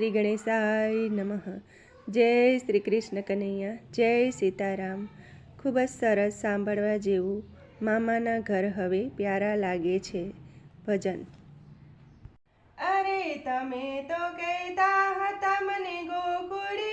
શ્રી ગણેશાય નમઃ. જય શ્રી કૃષ્ણ કનૈયા, જય સીતારામ. ખૂબ જ સરસ સાંભળવા જેવું મામાના ઘર હવે પ્યારા લાગે છે. ભજન. અરે તમે તો કહેતા હતા મને ગોકુળી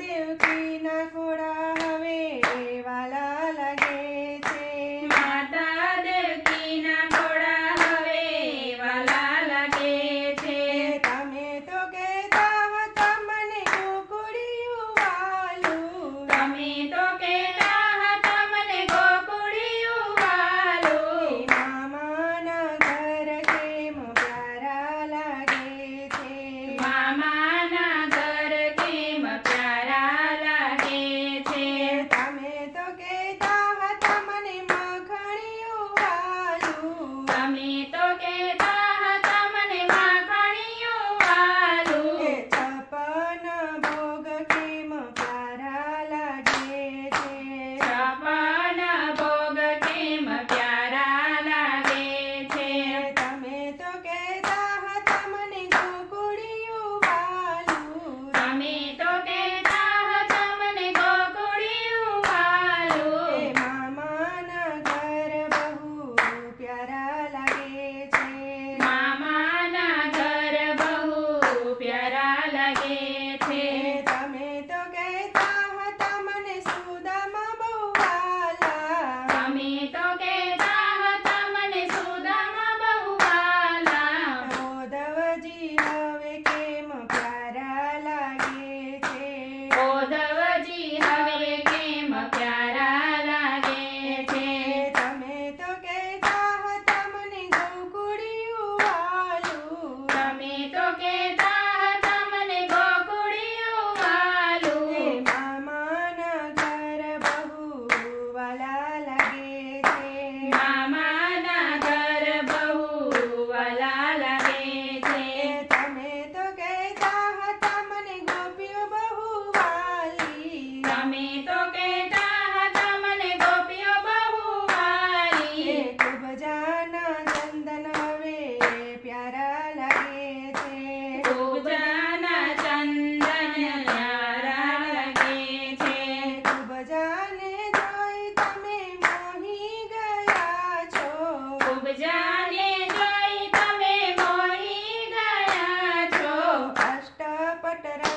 Deus que समेत ಶ್ರೀರಾಮೇ ಕೇ ಪಟರ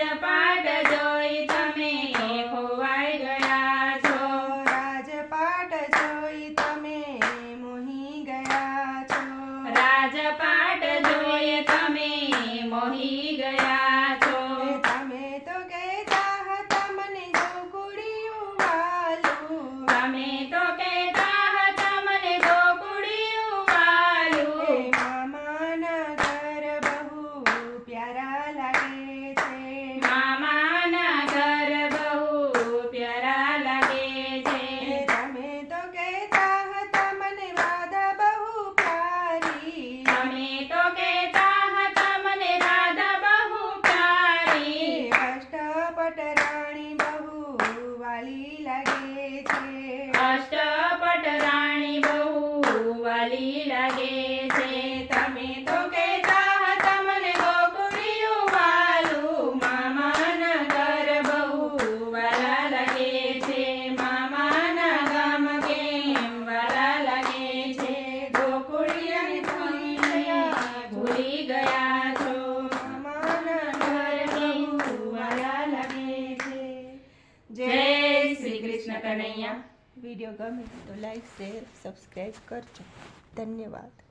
や。કનૈયા વિડીયો ગમે તો લાઈક શેર સબસ્ક્રાઈબ કરજો ધન્યવાદ